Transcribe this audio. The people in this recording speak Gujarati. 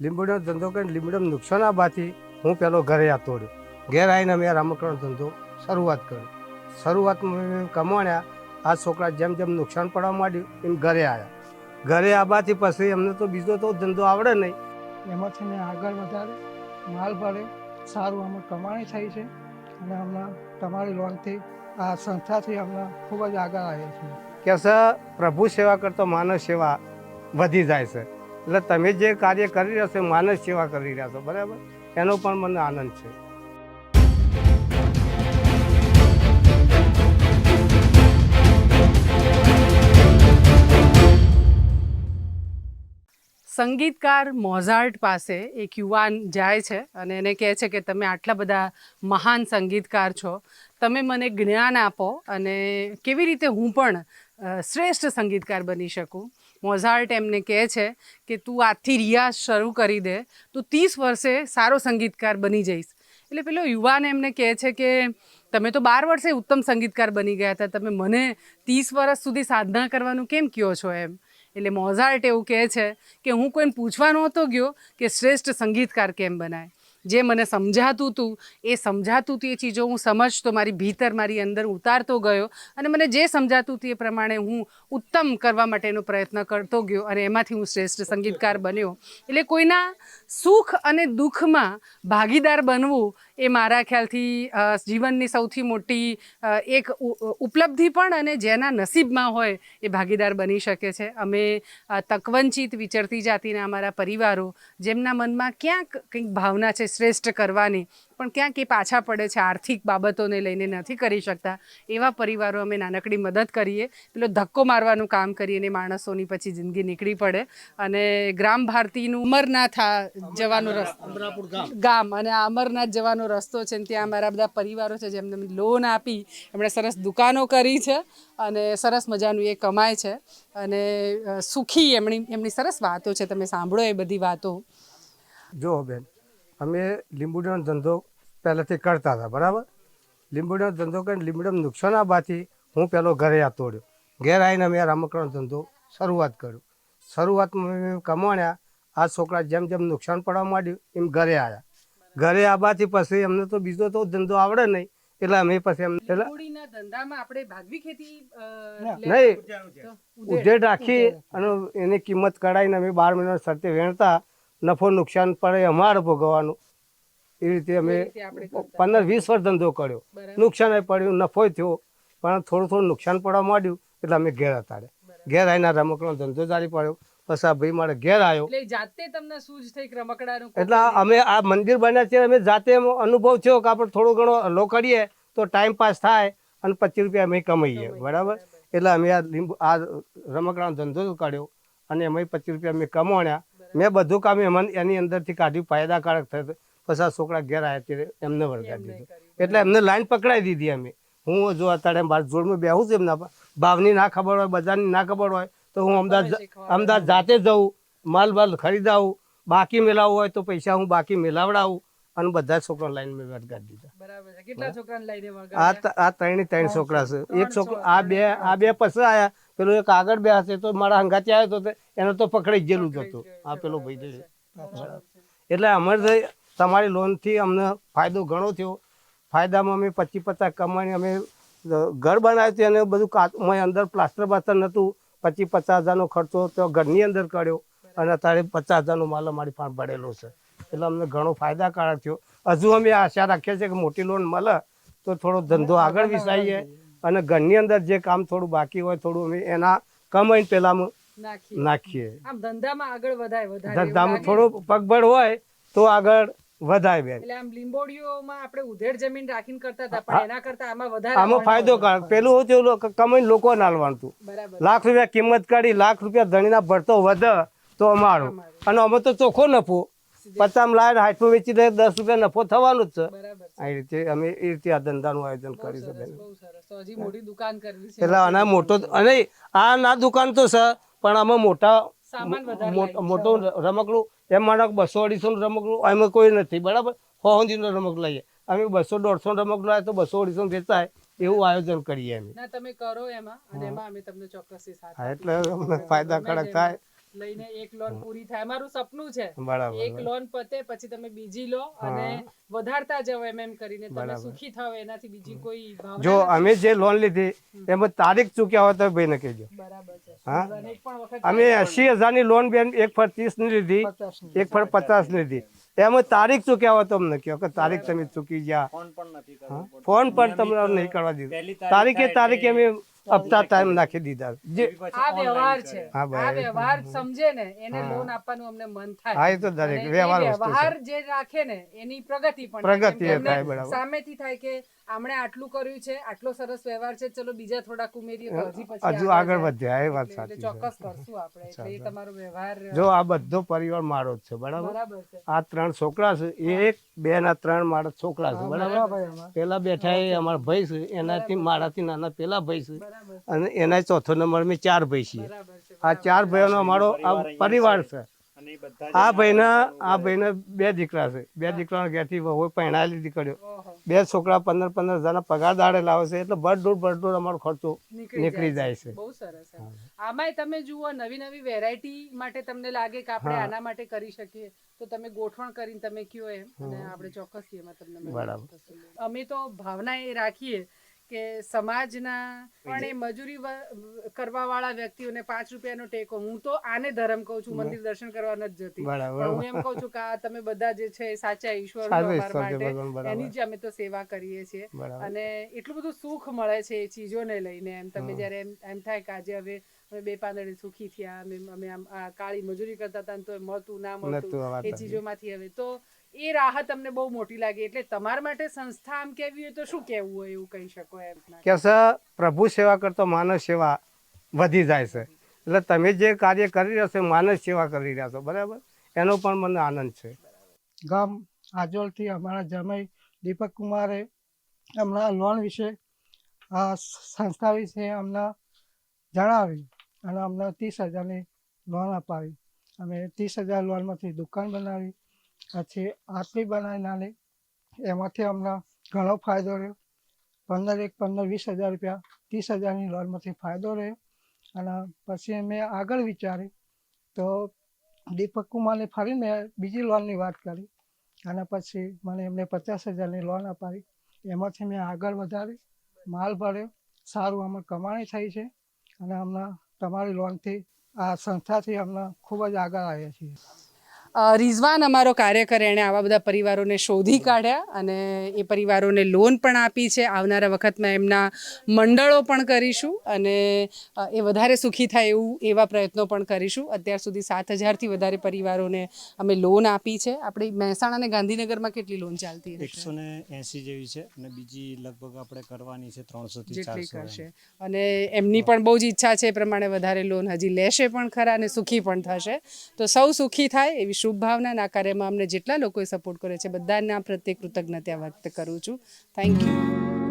લીંબુડીનો ધંધો કરીને લીંબડીમાં નુકસાન આવવાથી હું પહેલો ઘરે આવતો રહ્યો. ઘેર આવીને મેં રમકડાનો ધંધો શરૂઆત કર્યો. શરૂઆતમાં મેં કમાણ્યા આ છોકરા જેમ જેમ નુકસાન પડવા માંડ્યું એમ ઘરે આવ્યા. ઘરે આવવાથી પછી એમને તો બીજો તો ધંધો આવડે નહીં. એમાંથી મેં આગળ વધારે માલ ભરે સારું આમાં કમાણી થઈ છે અને હમણાં તમારી લોનથી આ સંસ્થાથી હમણાં ખૂબ જ આગળ આવ્યા છીએ. કે સર પ્રભુ સેવા કરતો માનવ સેવા વધી જાય છે. એટલે તમે જે કાર્ય કરી રહ્યા છો માનસ સેવા કરી રહ્યા છો, બરાબર? એનો પણ મને આનંદ છે. સંગીતકાર મોઝાર્ટ પાસે એક યુવાન જાય છે અને એને કહે છે કે, તમે આટલા બધા મહાન સંગીતકાર છો. તમે મને જ્ઞાન આપો અને કેવી રીતે હું પણ શ્રેષ્ઠ સંગીતકાર બની શકું? મોઝાર્ટ એમને કહે છે કે તું આજથી રિયાઝ શરૂ કરી દે, તો ત્રીસ વર્ષે સારો સંગીતકાર બની જઈશ. એટલે પેલો યુવાન એમને કહે છે કે, તમે તો બાર વર્ષે ઉત્તમ સંગીતકાર બની ગયા હતા, તમે મને ત્રીસ વર્ષ સુધી સાધના કરવાનું કેમ કહો છો એમ? એટલે મોઝાર્ટ એવું કહે છે કે, હું કોઈને પૂછવા નહોતો ગયો કે શ્રેષ્ઠ સંગીતકાર કેમ બનાય. જે મને સમજાતું હતું એ સમજાતું હતું એ ચીજો હું સમજતો મારી ભીતર મારી અંદર ઉતારતો ગયો અને મને જે સમજાતું હતું એ પ્રમાણે હું ઉત્તમ કરવા માટેનો પ્રયત્ન કરતો ગયો અને એમાંથી હું શ્રેષ્ઠ સંગીતકાર બન્યો. એટલે કોઈના સુખ અને દુઃખમાં ભાગીદાર બનવું એ મારા ખ્યાલથી જીવનની સૌથી મોટી એક ઉપલબ્ધિ પણ અને જેના નસીબમાં હોય એ ભાગીદાર બની શકે છે. અમે તકવંચિત વિચરતી જાતિના અમારા પરિવારો જેમના મનમાં ક્યાંક કંઈક ભાવના છે શ્રેષ્ઠ કરવાની. પણ ક્યાંક એ પાછા પડે છે આર્થિક બાબતોને લઈને નથી કરી શકતા. એવા પરિવારો અમે નાનકડી મદદ કરીએ. પેલો ધક્કો મારવાનું કામ કરીએ અને માણસોની પછી જિંદગી નીકળી પડે. અને ગ્રામ ભારતીનું અમરનાથ આ જવાનો રસ્તો. ગામ. અને આ અમરનાથ જવાનો રસ્તો છે ને ત્યાં અમારા બધા પરિવારો છે જેમને લોન આપી એમણે સરસ દુકાનો કરી છે અને સરસ મજાનું એ કમાય છે. અને સુખી એમની એમની સરસ વાતો છે તમે સાંભળો એ બધી વાતો. જો બેન અમે લીંબુડીનો ધંધો પહેલાંથી કરતા હતા બરાબર? લીંબુડીનો ધંધો કરીને લીંબડીમાં નુકસાન આવવાથી હું પહેલો ઘરે આ તોડ્યો. ઘેર આવીને મેં રમકડાનો ધંધો શરૂઆત કર્યો. શરૂઆતમાં મેં કમાણ્યા આ છોકરા જેમ જેમ નુકસાન પડવા માંડ્યું એમ ઘરે આવ્યા ઘરે આવવાથી પછી અમને તો બીજો તો ધંધો આવડે નહીં એટલે અમે પછી એમ એટલે ધંધામાં આપણે ભાગવી ખેતી નહીં. ઉધેડ. ઉધેડ રાખી અને એની કિંમત કઢાવીને અમે બાર મહિના શરતે વેણતા. નફો નુકસાન પડે અમારે ભોગવવાનું. એ રીતે અમે. પંદર વીસ વર્ષ ધંધો કર્યો. નુકસાન પડ્યું નફો થયો પણ થોડું થોડું નુકસાન પડવા માંડ્યું એટલે અમે ઘેર હતા ઘેર આવીને રમકડો ધંધો જારી પડ્યો. બસ આ ભાઈ મારે ઘેર આવ્યો. એટલે જાતે તમને સૂઝ થઈ રમકડાનું એટલે અમે આ મંદિર બન્યા છે અમે જાતે અનુભવ થયો કે આપણે થોડો ઘણો હલ્લો કરીએ તો ટાઈમ પાસ થાય અને પચીસ રૂપિયા અમે કમાઈએ. બરાબર? એટલે અમે આ લીંબુ આ રમકડાનો ધંધો કાઢ્યો અને એમાં પચીસ રૂપિયા અમે કમાણ્યા. મેં બધું કામ એમાં એની અંદરથી કાઢ્યું ફાયદાકારક થયું પછી આ છોકરા ઘેર આવ્યા ત્યારે એમને વળગાડી દીધું. એટલે એમને લાઈન પકડાઈ દીધી અમે. હું જો અત્યારે બાર જોડમાં બેહું છું એમના ભાવની ના ખબર હોય બજારની ના ખબર હોય તો હું અમદાવાદ અમદાવાદ જાતે જઉં માલ બાલ ખરીદાવું બાકી મેલાવું હોય તો પૈસા હું બાકી મેલાવડાવું અને બધા છોકરા લાઈન મેં વળગાડી દીધા. બરાબર છે. કેટલા છોકરાને લઈને આ ત્રણે ત્રણ છોકરા છે. એક છોકરો આ બે આ બે પછી આયા. પેલો એક આગળ બે હશે તો મારા હંગાતી આવ્યો તો એને તો પકડાઈ ગયેલું જ હતું. આ પેલો ભાઈ છે. એટલે અમારે તમારી લોનથી અમને ફાયદો ઘણો થયો. ફાયદામાં અમે પચીસ પચાસ કમાણી અમે ઘર બનાવ્યું હતું અને બધું કાચમાં અંદર પ્લાસ્ટર બાસ્ટર નહોતું. પચીસ પચાસ હજારનો ખર્ચો તો ઘરની અંદર કર્યો અને અત્યારે પચાસ હજારનો માલ અમારી પાસે ભરેલો છે. એટલે અમને ઘણો ફાયદાકારક થયો. હજુ અમે આશા રાખીએ છીએ કે મોટી લોન મળે તો થોડો ધંધો આગળ વિસાઈએ અને ઘરની અંદર જે કામ થોડું બાકી હોય થોડું અમે એના કમાઈને પેલા નાખીએ. આમ ધંધામાં આગળ વધાય વધારે ધંધામાં થોડું પગભર હોય તો આગળ વધાય બેન. એટલે આમ લીંબોડીઓમાં આપણે ઉધેડ જમીન રાખીને કરતા હતા પણ એના કરતા આમાં વધારે આમાં ફાયદોકારક પેલું શું થયું કમાઈને લોકો નાલવાનું હતું. લાખ રૂપિયા કિંમત કાઢી લાખ રૂપિયા ધણીના ભરતો વધે તો અમારો. અને અમે તો ચોખ્ખો નફો. પચાસ લાખ હાથમાં વેચી દે દસ રૂપિયા નફો થવાનું જ છે. બરાબર. છે. આ રીતે અમે એ રીતે આ ધંધાનું આયોજન કરી છે બેન. બહુ સરસ. તો હજી મોટી દુકાન કરવી છે. એટલે આના મોટો અને આ ના દુકાન તો છે પણ આમાં મોટા સામાન વધારે મોટ- મોટું રમકડું. એમ બસો અઢીસો નું રમકડું એમાં કોઈ નથી બરાબર? સુધીનું રમકડું લઈએ. અમે બસો દોઢસો રમકડું આવે તો બસો અઢીસો વેચાય. એવું આયોજન કરીએ અમે. તમે કરો એમાં અને એમાં અમે તમને ચોક્કસથી સાથ એટલે ફાયદા ફાયદાકારક થાય. લઈને એક લોન પૂરી થાય. અમારું સપનું છે. એક લોન પતે પછી તમે બીજી લો અને વધારતા જાઓ એમ એમ કરીને. તમે સુખી થાઓ એનાથી બીજી કોઈ ભાવના જો અમે જે લોન લીધી એમાં તારીખ ચૂક્યા હોય તો ભાઈને કહેજો. બરાબર છે. હા? અને એક પણ વખત અમે એસી હજારની લોન બેન એક ફર ત્રીસની લીધી એક ફર પચાસની લીધી. એમાં તારીખ ચૂક્યા હોય તો અમને કહો કે તારીખ તમે ચૂકી ગયા. ફોન પણ નથી ફોન પર તમને નહીં કરવા દીધું. પહેલી તારીખે તારીખે અમે હપ્તા ટાઈમ નાખી દીધા. જે આ વ્યવહાર છે. આ વ્યવહાર સમજે ને એને લોન આપવાનું અમને મન થાય. હા એ તો દરેક વ્યવહાર વ્યવહાર જે રાખે ને એની પ્રગતિ પણ પ્રગતિ થાય. બરાબર. સામેથી થાય કે આમણે આટલું કર્યું છે આટલો સરસ વ્યવહાર છે ચલો બીજા થોડાક ઉમેરીએ હજી પછી હજુ આગળ. વધ્યા એ વાત સાચી છે. ચોક્કસ કરશું આપણે. એટલે એ તમારો વ્યવહાર જો આ બધો પરિવાર મારો જ છે બરાબર? બરાબર આ ત્રણ છોકરા છે એક બે ના ત્રણ મારા છોકરા છે બરાબર? પેલા બેઠા એ અમારા ભાઈ છે એનાથી મારાથી નાના પેલા ભાઈ છે. બરાબર. છે, અને એના ચોથો નંબર અમે ચાર ભાઈ છીએ. આ ચાર ભાઈઓનો અમારો આ પરિવાર છે. અને એ બધા આ ભાઈના આ ભાઈના બે દીકરા છે. બે દીકરાના ઘેરથી વહુ પહેણાયેલી દીકરીઓ બે છોકરા પંદર પંદર હજારના પગાર દાડે લાવે છે. એટલે ભરડોર ભરડોર અમારો ખર્ચો નીકળી જાય છે. બહુ સરસ. આમાંય તમે જુઓ નવી નવી વેરાયટી માટે તમને લાગે કે આપણે આના માટે કરી શકીએ. તો તમે ગોઠવણ કરીને તમે કયો એમ અને આપણે ચોક્કસ એમાં તમને બરાબર. અમે તો ભાવના એ રાખીએ કે સમાજના પણ એ મજૂરી કરવા વાળા વ્યક્તિઓને પાંચ રૂપિયાનો ટેકો. હું તો આને ધર્મ કહું છું મંદિર દર્શન કરવા નથી જતી. હું એમ કહું છું કે આ તમે બધા જે છે સાચા ઈશ્વર માટે. એની જ અમે તો સેવા કરીએ છીએ. અને એટલું બધું સુખ મળે છે એ ચીજોને લઈને. એમ તમે જ્યારે એમ એમ થાય કે આજે હવે અમે બે પાંદડે સુખી થયા અમે અમે આમ કાળી મજૂરી કરતા હતા તો મળતું ના મળતું એ ચીજો ચીજોમાંથી હવે. તો એ રાહત અમને બહુ મોટી લાગી. એટલે તમારા માટે સંસ્થા આમ કહેવી હોય તો શું કહેવું હોય એવું કહી શકો એમ કે સર પ્રભુ સેવા કરતો માનવ સેવા વધી જાય છે. એટલે તમે જે કાર્ય કરી રહ્યા છો એ માનવ સેવા કરી રહ્યા છો બરાબર? એનો પણ મને આનંદ છે. ગામ આજોલથી અમારા જમાઈ દીપક કુમારે હમણાં લોન વિશે આ સંસ્થા વિશે અમને જણાવી અને અમને ત્રીસ હજારની લોન અપાવી. અમે ત્રીસ હજાર લોનમાંથી દુકાન બનાવી. પછી આટલી બનાવી નાની એમાંથી અમને ઘણો ફાયદો રહ્યો. પંદર એક, પંદર વીસ હજાર રૂપિયા, ત્રીસ હજારની લોનમાંથી ફાયદો રહ્યો. અને પછી મેં આગળ વિચાર્યું તો દીપક કુમારને ફરી મેં બીજી લોનની વાત કરી. અને પછી મને એમને પચાસ હજારની લોન અપાવી એમાંથી મેં આગળ વધારી માલ ભર્યો. સારું અમે કમાણી થઈ છે. અને હમણાં તમારી લોનથી, આ સંસ્થાથી હમણાં ખૂબ જ આગળ આવ્યા છીએ. રિઝવાન અમારો કાર્યકર એણે આવા બધા પરિવારોને શોધી કાઢ્યા અને એ પરિવારોને લોન પણ આપી છે. આવનારા વખતમાં એમના મંડળો પણ કરીશું અને એ વધારે સુખી થાય એવું એવા પ્રયત્નો પણ કરીશું. અત્યાર સુધી સાત હજારથી વધારે પરિવારોને અમે લોન આપી છે. આપણી મહેસાણા અને ગાંધીનગરમાં કેટલી લોન ચાલતી એકસો ને એસી જેવી છે અને બીજી લગભગ આપણે કરવાની છે ત્રણસો જેટલી કરશે. અને એમની પણ બહુ જ ઈચ્છા છે એ પ્રમાણે વધારે લોન હજી લેશે પણ ખરા અને સુખી પણ થશે. તો સૌ સુખી થાય એવી શુભ ભાવનાના કાર્યમાં અમને જેટલા લોકોએ સપોર્ટ કર્યો છે બધાના પ્રત્યે કૃતજ્ઞતા વ્યક્ત કરું છું. Thank you